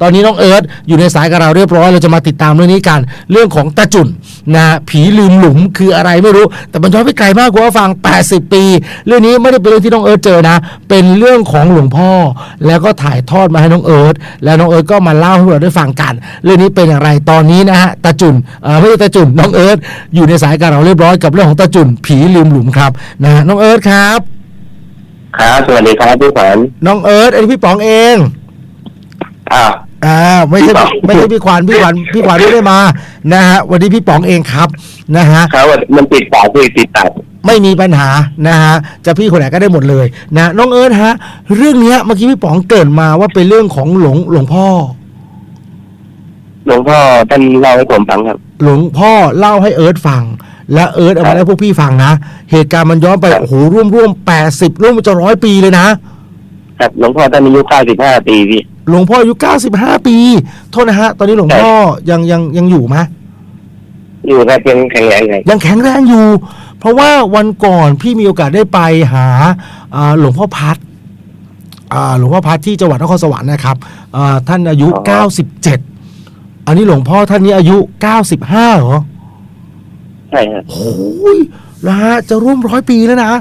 ตอนนี้น้องเอิร์ธอยู่ในสายกับเราเรียบร้อยเราจะมาติดตามเรื่องนี้กัน เรื่องของตาจุ่นนะฮะผีลืมหลุมคืออะไรไม่รู้ แต่มันย้อนไปไกลมากกว่าฟัง 80 ปี เรื่องนี้ไม่ได้เป็นเรื่องที่น้องเอิร์ธเจอนะ เป็นเรื่องของหลวงพ่อ แล้วก็ถ่ายทอดมาให้น้องเอิร์ธแล้วน้องเอิร์ธก็มาเล่าให้พวกเราได้ฟังกัน เรื่องนี้เป็นอย่างไรตอนนี้นะฮะตาจุ่นเออไม่ใช่ตาจุ่นน้องเอิร์ธอยู่ในสายกับเราเรียบร้อยกับเรื่องของตาจุ่นผีลืมหลุมครับนะฮะน้องเอิร์ธครับครับ สวัสดีครับพี่ขวัญน้องเอิร์ธอันนี้พี่ป๋องเองอ้าว อ่าไม่ใช่พี่ป๋องไม่ใช่พี่ขวัญพี่ขวัญพี่ขวัญไม่ได้มานะฮะวันนี้พี่ป๋องเองครับนะฮะครับมันติดต่อคือติดต่อไม่มีปัญหานะฮะจะพี่คนไหนก็ได้หมดเลยนะน้องเอิร์ธฮะ เรื่องเนี้ยเมื่อกี้พี่ป๋องเกรินมาว่าเป็นเรื่องของหลวงหลวงพ่อ หลวงพ่อท่านเล่าให้ผมฟังครับ หลวงพ่อเล่าให้เอิร์ธฟัง และเอิร์ธเอามาให้พวกพี่ฟังนะ เหตุการณ์มันย้อนไปครับโอ้โหร่วมร่วมแปดสิบร่วมจะร้อยปีเลยนะครับหลวงพ่อท่านอายุ95ปีพี่ หลวงพ่ออายุเก้าสิบห้าปี โทษนะฮะ ตอนนี้หลวงพ่อยังยังยังอยู่ไหมอยู่ครับเป็นแข็งแรงไงยังแข็งแรงอยู่ เพราะว่าวันก่อนพี่มีโอกาสได้ไปหาอ่าหลวงพ่อพัดอ่าหลวงพ่อพัดที่จังหวัดนครสวรรค์นะครับอ่าท่านอายุ97อันนี้หลวงพ่อท่านนี้อายุ95เหรอใช่ครับโอ้ยนะฮะจะร่วมร้อยปีแล้วนะ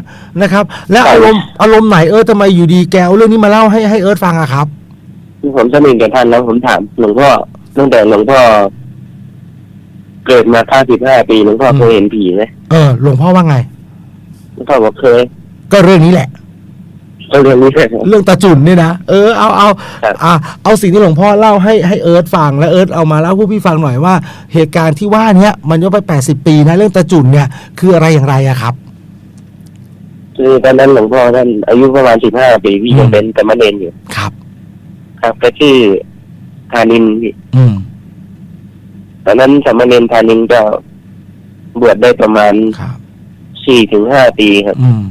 นะครับ และใช่อารมณ์อารมณ์ไหนเออทำไมอยู่ดีแกเอาเรื่องนี้มาเล่าให้ให้เอิร์ธฟังอะครับ ที่ผมสนิทกับท่านแล้วผมถามหลวงพ่อตั้งแต่หลวงพ่อเกิดมา95ปีหลวงพ่อเคยเห็นผีไหมเออหลวงพ่อว่าไงหลวงพ่อบอกเคย ก็เรื่องนี้แหละ ก็เรื่องนี้เลยเรื่องตาจุ่นเนี่ยนะเออเอาเอาครับอะเอาสิ่งที่หลวงพ่อเล่าให้ให้เอิร์ธฟังแล้วเอิร์ธเอามาเล่าให้พวกพี่ฟังหน่อยว่า เหตุการณ์ที่ว่าเนี้ยมันย้อนไป80ปีนะเรื่องตาจุ่นเนี่ยคืออะไรอย่างไรอะครับคือตอนนั้นหลวงพ่อท่านอายุประมาณ15ปีพี่อืมยังเป็นแต่มาเนนอยู่ครับ ครับก็ชื่อธานินพี่อืม ตอนนั้นสามเณรธานินก็บวชได้ประมาณครับ สี่ถึงห้าปีครับ อืม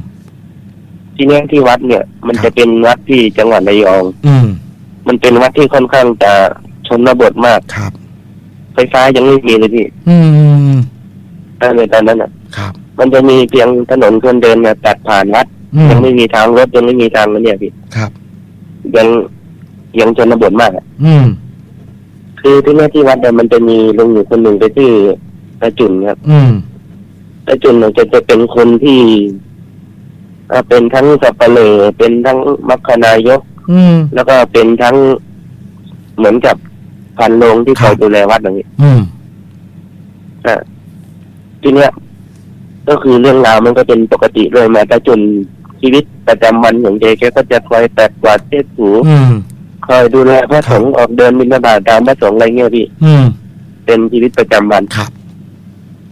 ที่เนี้ยที่วัดเนี่ย มันครับจะเป็นวัดที่จังหวัดระยอง อืม มันเป็นวัดที่ค่อนข้างจะชนบทมาก ครับ ไฟฟ้ายังไม่มีเลยพี่อืม ถ้าในตอนนั้นอะ ครับ มันจะมีเพียงถนนคนเดินมาตัดผ่านวัด อืม ยังไม่มีทางรถยังไม่มีทางแล้วเนี่ยพี่ ครับ ยัง ยังชนบทมากอะอืม คือที่เนี้ยที่วัดเนี่ยมันจะมีลุงอยู่คนหนึ่งไปชื่อตาจุนครับอืม ตาจุนเนี่ยจะจะเป็นคนที่อ่าเป็นทั้งสับปะเลอเป็นทั้งมัคคณายก อืม แล้วก็เป็นทั้งเหมือนกับพันโรงที่ครัคบอยดูแลวัดอย่างนี้อืม อะทีเนี้ยก็คือเรื่องราวมันก็เป็นปกติเลยมาแต่จนชีวิตประจำวันของแกแกก็จะคอยแปดกวาดเช็ดถู อืม คอยดูแลพระสงฆ์ออกเดินบิณฑบาตตามพระสงฆ์อะไรเงี้ยพี่ อืม เป็นชีวิตประจำวัน ครับ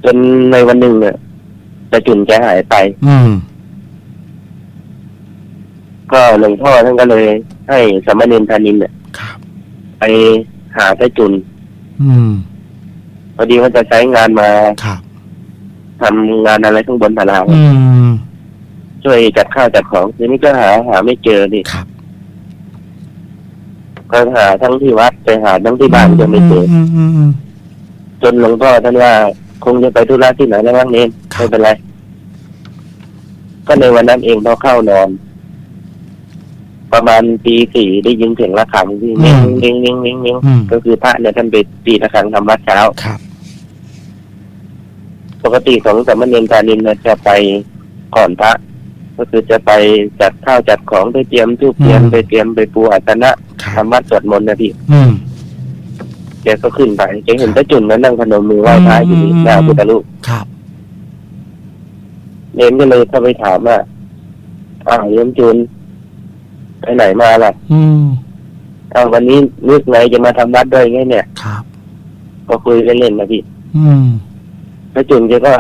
จนในวันหนึ่งเนี่ยตาจุนแกหายไป อืม ก็หลวงพ่อท่านก็เลย ให้สามเณรธานินเนี่ยครับ ไปหาตาจุนอืม พอดีว่าจะใช้งานมาครับ ทำงานอะไรข้างบนศาลาอืม ช่วยจัดข้าวจัดของทีนี้ก็หาหาไม่เจอดิครับ ก็หาทั้งที่วัดไปหาทั้งที่บ้านก็ไม่เจออืมอืมอืมจนหลวงพ่อท่านว่า คงจะไปธุระที่ไหนแล้วบ้างเน้นครับไม่เป็นไร ก็ในวันนั้นเองพอเข้านอน ประมาณตีสี่ได้ยินเสียงระฆังที่เง้งเง้งเง้งเง้งเง้งอืม ก็คือพระเนี่ยท่านไปตีระฆังทำวัดเช้า ครับ ปกติของสามเณรตานินเนี่ยจะไปก่อนพระ ก็คือจะไปจัดข้าวจัดของไปเตรียมทูบเทียนอืม ไปเตรียมไปปูอัตนะครับ ทำวัดสวดมนต์นะพี่อืมแกก็ขึ้นไปแกเห็นตาจุนนั้นนั่งพนมมือไหว้พระอยู่ที่หน้าอืมพุทธรูปครับเนนก็เลยเข้าไปถามว่าอ้าวโยมจุนไปไหนมาล่ะ อืมอ้าววันนี้นึกไงจะมาทำวัดด้วยไงเนี่ย ครับ ก็คุยเล่นๆนะพี่ อืมตาจุนแกก็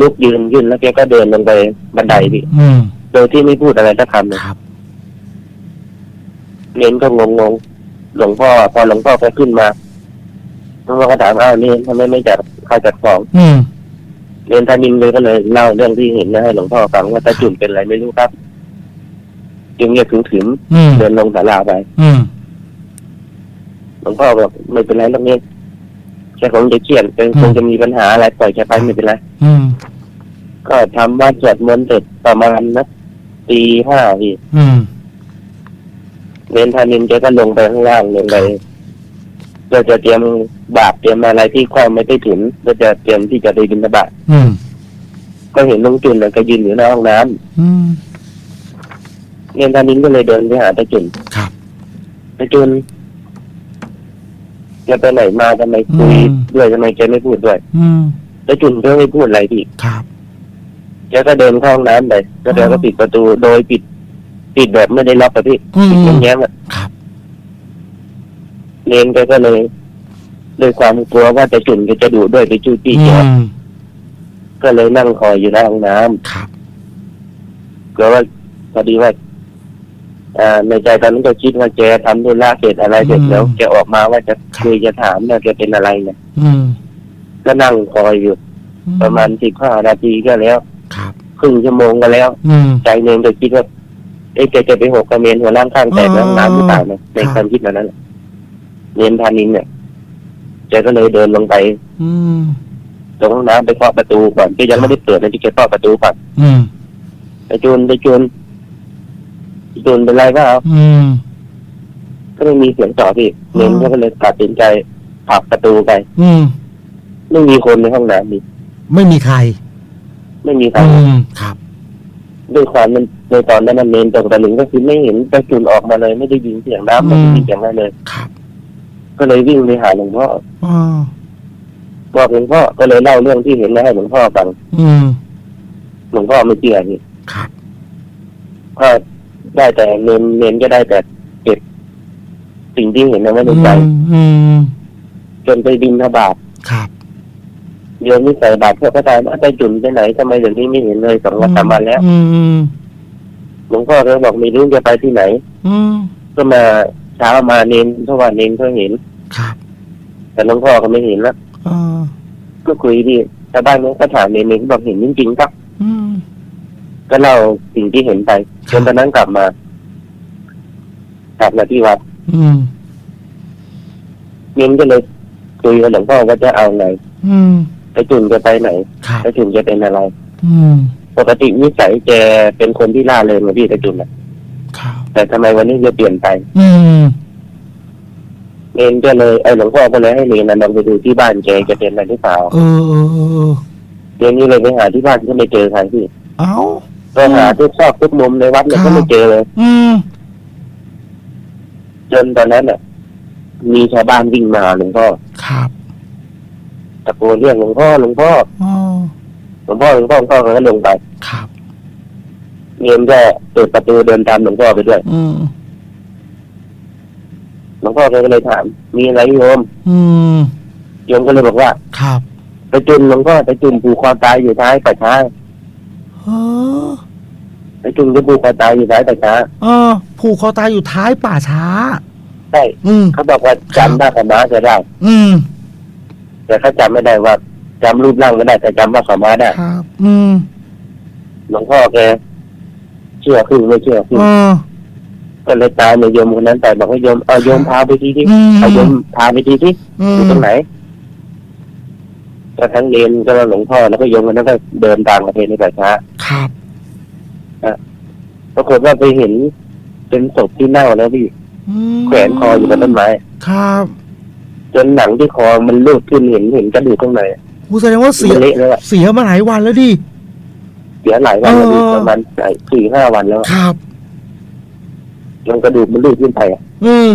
ลุกยืนขึ้นแล้วแกก็เดินลงไปบันไดพี่ อืมโดยที่ไม่พูดอะไรสักคำเลยครับ เนนก็งงๆหลวงพ่อพอหลวงพ่อไปขึ้นมาหลวงพ่อก็ถามอ้าวเนนทำไมไม่จัดข้าวจัดของอืมเนนทานินเลยก็เลยเล่าเรื่องที่เห็นนะให้หลวงพ่อฟังว่าตาจุนเป็นอะไรไม่รู้ครับ จึงเงียบถึงถึงอืมๆเดินลงศาลาไป อืมหลวงพ่อบอกไม่เป็นไรหรอกเนนแค่คงจะเครียดเป็นอืมคงจะมีปัญหาอะไรปล่อยแกไปไม่เป็นไร อืมก็ทำวัดสวดมนต์เสร็จประมาณนะตีห้าพี่อืม เนนทานินแกก็ลงไปข้างล่างลงไปก็จะเตรียมบาตรเตรียมอะไรที่ข้อไม่ได้ถึงก็จะเตรียมที่จะไปบิณฑบาตอืมก็เห็นลุงจุนน่ะก็ยืนอยู่หน้าห้องน้ำอืมเนนทานินก็เลยเดินไปหาตาจุนครับตาจุนจะไปไหนมาทำไมคุยด้วยทำไมแกไม่พูดด้วย อืมตาจุนก็ไม่พูดอะไรพี่ครับแกก็เดินเข้าห้องน้ำไปแล้วแกก็ปิดประตูโดยปิด ปิดแบบไม่ได้ล็อกอะพี่อืมปิดแง้มๆอะครับเนนแกก็เลยด้วยความกลัวว่าจะจุนแกจะดุด้วยไปจู้จี้อืแกมก็เลยนั่งคอยอยู่หน้าห้องน้ำ ครับกลัวว่าพอดีว่าอ่าในใจตอนนั้นก็คิดว่าแกทำธุระเสร็จอะไรเสร็จอืม แล้วแกออกมาว่าจะคุยจะถามเนี่ยแกเป็นอะไรเนี่ย อืมก็นั่งคอยอยู่ ประมาณสิบห้านาทีก็แล้ว ครับ ครึ่งชั่วโมงก็แล้ว อืมใจเนนก็คิดว่า เอ๊ะแกจะไปหกกระเมนหัวล่างข้างแตกอ๋อแล้วน้ำหรือเปล่าเนี่ยในครับความคิดนั้นนะเนนพานินเนี่ยแกก็เลยเดินลงไปอืมตรงห้องน้ำไปเคาะประตูก่อนก็ยังไม่ได้เปิดนะที่แกเคาะประตูก่อนอืมไปจูนไปจูนไปจูนเป็นไรก็เอาอืมก็ไม่มีเสียงตอบพี่อ๋อเนนก็เลยตัดสินใจผลักประตูไปอืมไม่มีคนในห้องน้ำนี่ไม่มีใคร ไม่มีใคร อืมครับ ด้วยความมันในตอนนั้นมันเนนตรงตะลึงก็คือไม่เห็นไปจูนออกมาเลย ไม่ได้ยินเสียงน้ำไม่ได้ยินเสียงอะไรเลย ครับ ก็เลยวิ่งไปหาหลวงพ่ออ๋อบอกหลวงพ่อก็เลยเล่าเรื่องที่เห็นมาให้หลวงพ่อฟังอืมหลวงพ่อไม่เชื่อพี่ครับก็ได้แต่เนนเนนก็ได้แต่เก็บสิ่งที่เห็นเอาไว้ในใจอืมจนไปบินทบาทครับ โยมนี่ใส่บาตรพวกก็ตายว่าไปจุ่มไปไหนทำไมเดี๋ยวนี้ไม่เห็นเลยสองวันสามวันแล้วอืมหลวงพ่อก็บอกไม่รู้จะไปที่ไหน อืมก็มาเช้ามาเนนเพราะว่าเนนเขาเห็น ครับ แต่หลวงพ่อก็ไม่เห็นแล้วอ่าก็คุยดีชาวบ้านเขาก็ถามเนนเนนก็บอกเห็นจริงๆครับอืม ก็เล่าสิ่งที่เห็นไปจนตอนนั้นกลับมากลับมาที่วัดอืม เนนก็เลยคุยกับหลวงพ่อว่าจะเอาไง อืม ไปจุ่มจะไปไหนครับไปจุ่มจะเป็นอะไร อืมปกตินิสัยแกเป็นคนที่ล่าเริงนะพี่ตะจุ่มน่ะครับ แต่ทำไมวันนี้จะเปลี่ยนไปอืม เนนก็เลยไอ้หลวงพ่อก็เลยให้เนนนะลองไปดูที่บ้านแกจะเป็นอะไรหรือเปล่าเออเออเออเนนนี่เลยไปหาที่บ้านก็ไม่เจอใครพี่เอ้า ก็หาทุกซอกทุกมุมในวัดเนี่ยครัก็บไม่เจอเลย อืม จนตอนนั้นน่ะมีชาวบ้านวิ่งมาหลวงพ่อครับ ตะโกนเรียกหลวงพ่อหลวงพ่ออ๋อหลวงพ่อหลวงพ่อหลวงพ่อก็ลงไปครับเนนก็เปิดประตูเดินตามหลวงพ่อไปด้วยอืมหลวงพ่อก็เลยถาม มีอะไรโยมอืมโยมก็เลยบอกว่า ครับไปจุนหลวงพ่อไปจุนผูกคอตายอยู่ท้ายป่าช้าเออไปจุนก็ผูกคอตายอยู่ท้ายป่าช้าเออผูกคอตายอยู่ท้ายป่าช้า ใช่อืมเขาบอกว่าจำได้ขม้าจะได้ อืม แต่เขาจำไม่ได้ว่าจำรูปร่างก็ได้แต่จำว่าขม้าได้ครับ อืมหลวงพ่อแกเชื่อครึ่งไม่เชื่อครึ่งเออ ก็เลยตามในโยมคนนั้นไปบอกว่าโยมเอาโยมพาไปทีที่อืม เอาโยมพาไปทีที่อือยู่มตรงไหนก็ทั้งเรียนก็หลวงพ่อแล้วก็โยมคนนั้นก็เดินตามประเพณีป่าช้าครับ ปรากฏว่าไปเห็นเป็นศพที่เน่าแล้วพี่อืมแขวนคออยู่บนต้นไม้ ครับ จนหนังที่คอมันลูดขึ้นเห็นเห็นกระดูกข้างในกูแสดงว่าเสียมันเละแล้วอะเสียมาหลายวันแล้วดิ เสียหลายวันแล้วพี่เออ ประมาณสี่ห้าวันแล้วอะครับ จนกระดูกมันลูดขึ้นไปอะอืม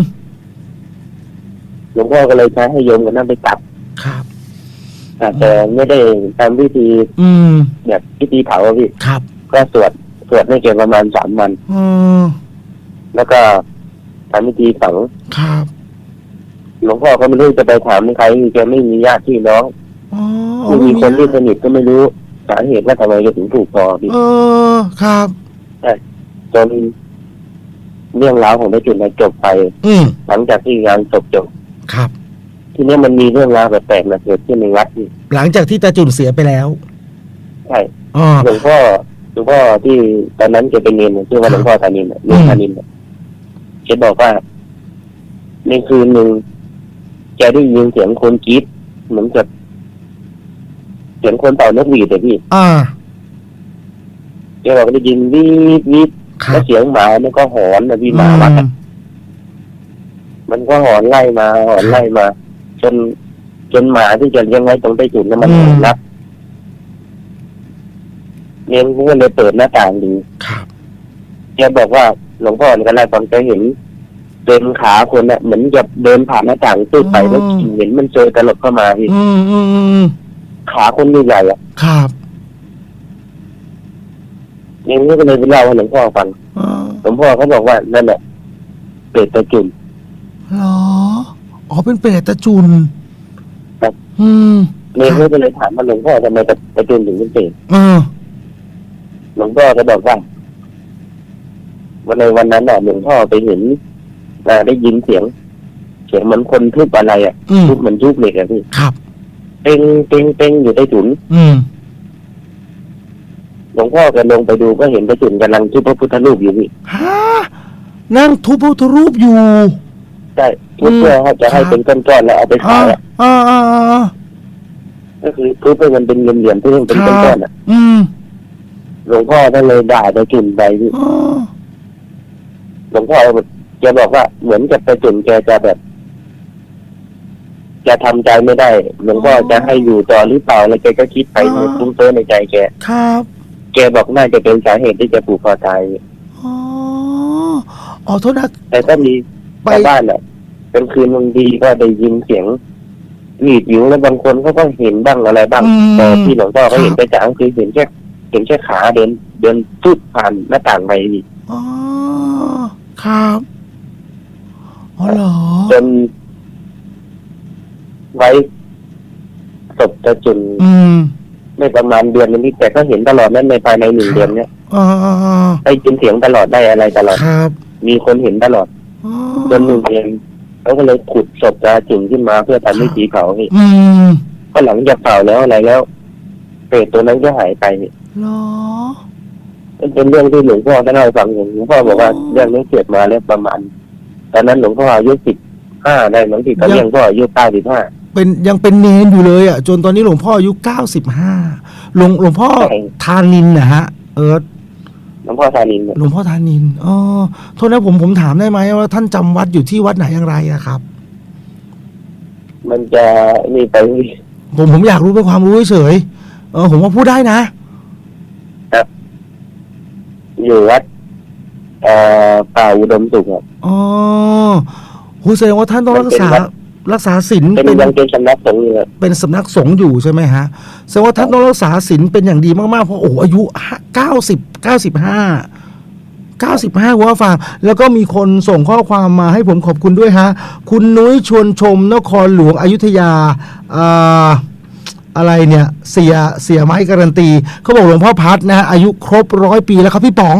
หลวงพ่อก็เลยใช้ให้โยมคนนั้นไปตัดครับ อะแต่ไม่ได้ทำพิธีอืมแบบพิธีเผาอะพี่ครับก็สวดสวดให้แกประมาณสามวัน เออแล้วก็ทำพิธีฝังครับ หลวงพ่อก็ไม่รู้จะไปถามใครแกไม่มีญาติพี่น้องอ๋อไม่มีคนที่สนิทก็ไม่รู้สาเหตุว่าทำไมแกถึงถูกคอพี่เออครับจนเรื่องราวของพระจุลน่ะจบไป อืมหลังจากที่งานศพจบครับ ทีนี้มันมีเรื่องราวแปลกๆมาเกิดขึ้นในวัดนี่หลังจากที่ตาจุนเสียไปแล้วใช่อ๋อหลวงพ่อหลวงพ่อที่ตอนนั้นแกเป็นเนรชื่อว่าหลวงพ่อธานินน่ะหลวงธานินน่ะแกบอกว่าในคืนหนึ่ง แกได้ยินเสียงคนกรีดเหมือนกับเสียงคนเป่านกหวีดแต่พี่อ่าแกบอกว่าได้ยินวีดวีดครัแล้วบเสียงหมามันก็หอนนะพี่หมาวัดอือะมันก็หอนไล่มาหอนไล่มาคจน จนหมาที่จะเลี้ยงไว้ตรงใต้ถุนนั้นมันอืมรับเลี้ยงก็เลยเปิดหน้าต่างดู ครับ แกบอกว่าหลวงพ่อเนี่ยก็ไล่ตอนแกเห็น เดินขาคนน่ะเหมือนจะเดินผ่านหน้าต่างตื้ไปแล้วเห็นมันเจอตลบเข้ามาพี่อืมอืมอืมอืมขาคนใหญ่ๆอะครับเนี่ยก็เลยไปเล่าให้หลวงพ่อฟังอ่าหลวงพ่อเขาบอกว่านั่นแหละเปรตตะจุนเหรออ๋อเป็นเปรตตะจุนครับอืมเนี่ยก็เลยถามว่าหลวงพ่อทำไมตะตะจุนถึงเป็นเปรตเออหลวงพ่อก็บอกว่าวันในวันนั้นน่ะหลวงพ่อไปเห็น อ่าได้ยินเสียง เสียงเหมือนคนทุบอะไรอะอืมทุบเหมือนทุบเหล็กอะพี่ครับเต็งเต็งเต็งอยู่ใต้ถุนอืมหลวงพ่อก็ลงไปดูก็เห็นตะจุนกำลังทุบพระพุทธรูปอยู่พี่ฮะนั่งทุบพระพุทธรูปอยู่ใช่ทุบเพื่อให้จะให้เป็นก้อนๆแล้วเอาไปอ่าขายอะอ่าอ่าอ่าก็คือทุบให้มันเป็นเหลี่ยมๆเพื่อให้มันเป็นครัก้อบนๆอะอืมหลวงพ่อก็เลยด่าตะจุนไปพี่ อ๋อหลวงพ่อ แกบอกว่าเหมือนกับตะจุนแกจะแบบจะทำใจไม่ได้หลวงพ่อจะให้อยู่ต่อหรือเปล่าแล้วแกก็คิดไปฟุ้งเฟ้อในใจแกครับ แกบอกน่าจะเป็นสาเหตุที่จะผูกคอตายอ๋ออ๋อโทษนะแต่ก็มีไปชาวบ้านอะเป็นคืนบางทีก็ได้ยินเสียงหวีดอยู่แล้วบางคนเขาก็เห็นบ้างอะไรบ้างอืมแต่ที่หลวงพ่อเขาเห็นครับไปจางคือเห็นแค่เห็นแค่ขาเดิน เดินฟุดผ่านหน้าต่างไปนี่อ๋อครับ อ๋อเหรอ จนไว้ศพจะจุนอืมไม่ประมาณเดือนนึงนี่แต่ก็เห็นตลอดนั่นในภายในหนึ่งครับเดือนเนี้ยอ่าอ่าอ่าได้ยินเสียงตลอดได้อะไรตลอด ครับมีคนเห็นตลอดอ๋อจนหนึ่งเดือนเขาก็เลยขุดศพจะจุนขึ้นมาเพื่อทำพิธีเผาพี่อืมก็หลังจากเผาแล้วอะไรแล้วเปรตตัวนั้นก็หายไปนี่เหรอ มันเป็นเรื่องที่หลวงพ่อได้เล่าให้ฟังเห็นหลวงพ่อบอกว่าอ๋อเรื่องนี้เกิดมาแล้วประมาณ ตอนนั้นหลวงพ่ออายุสิบห้าได้มั้งที่เขายังเลี้ยงพ่ออายุเก้าสิบห้าเป็นยังเป็นเนนอยู่เลยอะจนตอนนี้หลวงพ่ออายุเก้าสิบห้าหลวงหลวงพ่อใช่ทานินนะฮะ เอิร์ธหลวงพ่อธานินเนี่ยหลวงพ่อทานินอ๋อโทษนะผมผมถามได้ไหมว่าท่านจำวัดอยู่ที่วัดไหนอย่างไรอะครับ มันจะมีไปผมผมอยากรู้เป็นความรู้เฉยๆเออผมว่าพูดได้นะอยู่วัด เอ่อป่าอุดมสุขอะอ๋อโหแสดงว่าท่านต้องมัรันกเป็นษาวัด รักษาศีลเป็นเป็นยังเป็นสำนักสงฆ์อยู่อะเป็นสำนักสงฆ์อยู่ใช่ไหมฮะแสดงว่าท่านต้องรักษาศีลเป็นอย่างดีมากๆเพราะโอ้โหอายุเก้าสิบเก้าสิบห้าเก้าสิบห้าว่าฟังแล้วก็มีคนส่งข้อความมาให้ผมขอบคุณด้วยฮะ คุณนุ้ยชวนชมนครหลวงอยุธยาอ่า อะไรเนี่ยเสียเสียไม้การันตีเขาบอกหลวงพ่อพัดนะฮะอายุครบร้อยปีแล้วครับพี่ป๋อง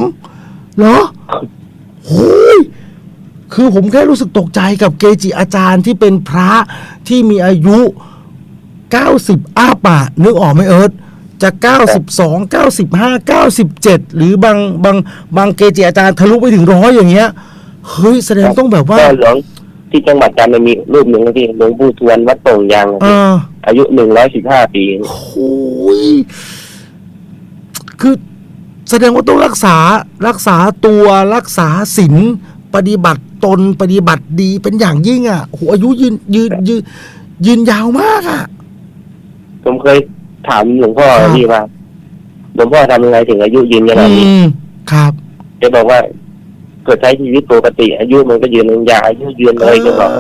เหรอ โอ้ยคือผมแค่รู้สึกตกใจกับเกจิอาจารย์ที่เป็นพระที่มีอายุ 90อ้าปากนึกออกไหมเอิร์ธจะ 92 95 97 หรือบางบางบางเกจิอาจารย์ทะลุไปถึงร้อยอย่างเงี้ยเฮ้ยแสดงต้องแบบว่า ก็หลวงที่จังหวัดจันทร์มันมีรูปหนึ่งนะที่หลวงปู่ทวนวัดโป่งยางอะเอออายุหนึ่งร้อยสิบห้าปี โอ้ยคือ แสดงว่าต้องรักษารักษาตัวรักษาศีลปฏิบัติตนปฏิบัติดีเป็นอย่างยิ่งอะโหอายุยืนยืนยืนยืนยาวมากอะ ผมเคยถามหลวงพ่อครับที่ว่าหลวงพ่อทำยังไงถึงอายุยืนขนาดนี้อืมครับ แกบอกว่าเกิดใช้ชีวิตปกติ อายุมันก็ยืนยาวอายุยืนเลยก็บอกเอ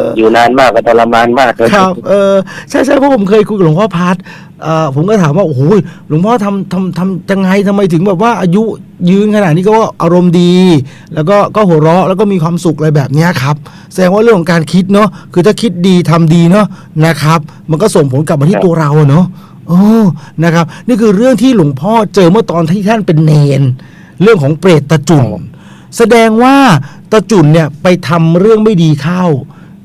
ออยู่นานมากก็ทรมานมากเลย ครับ เออใช่ใช่เพราะผมเคยคุยกับหลวงพ่อพัดเอ่อ ผมก็ถามว่าโอ้โหหลวงพ่อทำทำทำยังไงทำไมถึงแบบว่าอายุยืนขนาดนี้ก็ว่าอารมณ์ดี แล้วก็ก็หัวเราะแล้วก็มีความสุขอะไรแบบเนี้ยครับแสดงว่าเรื่องของการคิดเนาะคือถ้าคิดดีทำดีเนาะนะครับ มันก็ส่งผลกลับมาที่ตัวเราอะเนาะโอ้นะครับ นี่คือเรื่องที่หลวงพ่อเจอเมื่อตอนที่ท่านเป็นเนน เรื่องของเปรตตะจุนแสดงว่าตะจุนเนี่ยไปทำเรื่องไม่ดีเข้า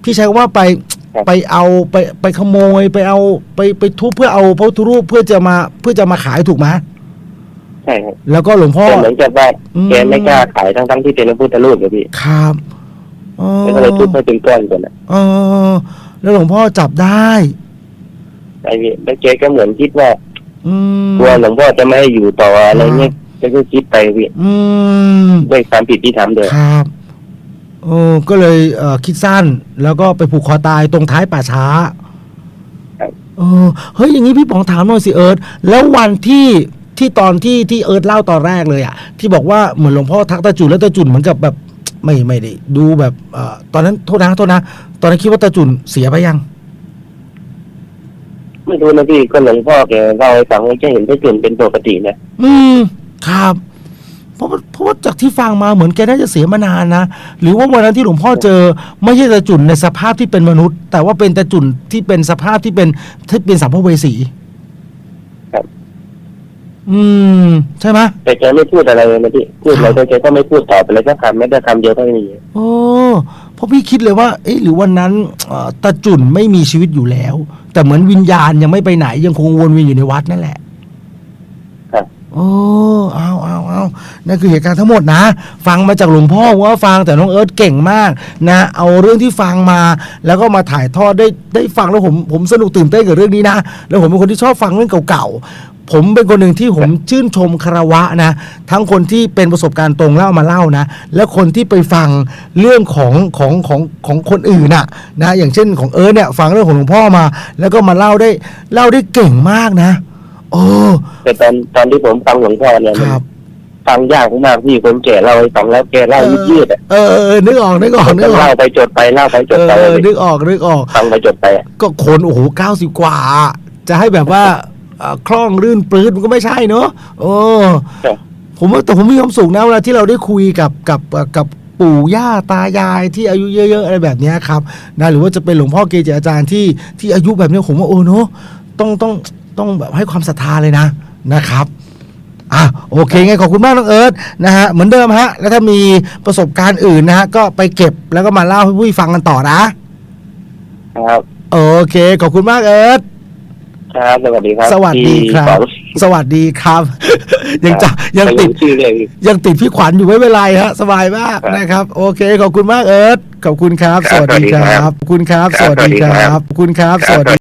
พี่ใช้คำว่าไป ไปเอาไปไปขโมยไปเอาไปไปทุบเพื่อเอาพระพุทธรูปเพื่อจะมาเพื่อจะมาขายถูกไหมใช่ครับแล้วก็หลวงพ่อแต่เหมือนกับว่าอืมแกไม่กล้าขายทั้งทั้งๆที่เป็นพระพุทธรูปเลยพี่ครับอ๋อแกก็เลยทุบให้เป็นก้อนก่อนนะเออ แล้วหลวงพ่อจับได้ไอ้พี่แล้วแกก็เหมือนคิดว่าอืมกลัวหลวงพ่อจะไม่ให้อยู่ต่ออะไรเงี้ยแกก็คิดไปพี่อืมด้วยความผิดที่ทำเดิมครับ โอ้ก็เลยเอ่อคิดสั้น แล้วก็ไปผูกคอตายตรงท้ายป่าช้าครับ เออเฮ้ยอย่างนี้พี่ป๋องถามหน่อยสิเอิร์ธแล้ววันที่ที่ตอนที่ที่เอิร์ธเล่าตอนแรกเลยอะที่บอกว่าเหมือนหลวงพ่อทักตาจุนแล้วตาจุนเหมือนกับแบบ ไม่ไม่ได้ดูแบบเอ่อตอนนั้นโทษนะโทษนะตอนนั้นคิดว่าตาจุนเสียไปยัง ไม่รู้นะพี่ก็หลวงพ่อแกเล่าให้ฟังว่าแกเห็นได้กลิ่นเป็นปกตินะ อืม ครับ เพราะว่าเพราะว่าจากที่ฟังมาเหมือนแกน่าจะเสียมานานนะ หรือว่าวันนั้นที่หลวงพ่อเจอ ไม่ใช่ตาจุนในสภาพที่เป็นมนุษย์ แต่ว่าเป็นตาจุนที่เป็นสภาพที่เป็นที่เป็นสัมภเวสีครับ อืม ใช่ไหมแต่แกไม่พูดอะไรเลยนะพี่พูดอะไรก็แกก็ไม่พูดตอบอะไรสักคำไม่ได้คำเดียวก็ไม่มีโอ้เพราะพี่คิดเลยว่า เอ๊ะหรือวันนั้นเอ่อตาจุนไม่มีชีวิตอยู่แล้ว แต่เหมือนวิญญาณยังไม่ไปไหนยังคงวนเวียนอยู่ในวัดนั่นแหละครับ โอ้เอาเอาเอานั่นคือเหตุการณ์ทั้งหมดนะ ฟังมาจากหลวงพ่อว่าฟังแต่น้องเอิร์ธเก่งมากนะ เอาเรื่องที่ฟังมา แล้วก็มาถ่ายทอดได้ได้ฟังแล้วผมผมสนุกตื่นเต้นกับเรื่องนี้นะ แล้วผมเป็นคนที่ชอบฟังเรื่องเก่าๆ ผมเป็นคนหนึ่งที่ผมชื่นชมคารวะนะ ทั้งคนที่เป็นประสบการณ์ตรงเล่ามาเล่านะ และคนที่ไปฟังเรื่องของของของของคนอื่นน่ะนะ อย่างเช่นของเอิร์ธเนี่ยฟังเรื่องของหลวงพ่อมา แล้วก็มาเล่าได้เล่าได้เก่งมากนะ โอ้แต่ตอนตอนที่ผมฟังหลวงพ่อเนี่ยคมันรับ ฟังยากมากพี่คนแก่เล่าให้ฟังแล้วแกเล่ายืดๆอะเออเออเออนึกออกนึกออกนึต้กองออเล่ากไปจดไปเล่าไปจดไปเออนึกออกนึกออก ฟังไปจดไปอะก็คนโอ้โหเก้าสิบกว่า จะให้แบบว่าเอ่อคล่องรื่นปลื้ดมันก็ไม่ใช่เนอะโอ้ครับผมว่าแต่ผมมีความสุขนะเวลาที่เราได้คุยกับกับเอ่อกับปู่ย่าตายายที่อายุเยอะๆอะไรแบบเนี้ยครับนะหรือว่าจะเป็นหลวงพ่อเกจิอาจารย์ที่ที่อายุแบบเนี้ยผมว่าโอ้เนอะต้องต้อง ต้องแบบให้ความศรัทธาเลยนะนะครับอะโอเคไงขอบคุณมากน้องเอิร์ธนะฮะเหมือนเดิมฮะแล้วถ้ามีประสบการณ์อื่นนะฮะก็ไปเก็บแล้วก็มาเล่าให้ผู้ฟังกันต่อนะครับ โอเค ขอบคุณมากเอิร์ธครับสวัสดีครับ สวัสดีครับพี่ป๋องสวัสดีครับ ยังจะยังไม่ติดรู้ชื่อเลยพี่ยังติดพี่ขวัญอยู่ไม่เป็นไรฮะ สบายมากครับนะครับ โอเค ขอบคุณมากเอิร์ธขอบคุณครับคสรับวัสดีคสวัสดีรัครับบขอบคุณครับคสรับวัสดีคสวัสดีรัครับบขอบคุณครับครับสวัสดี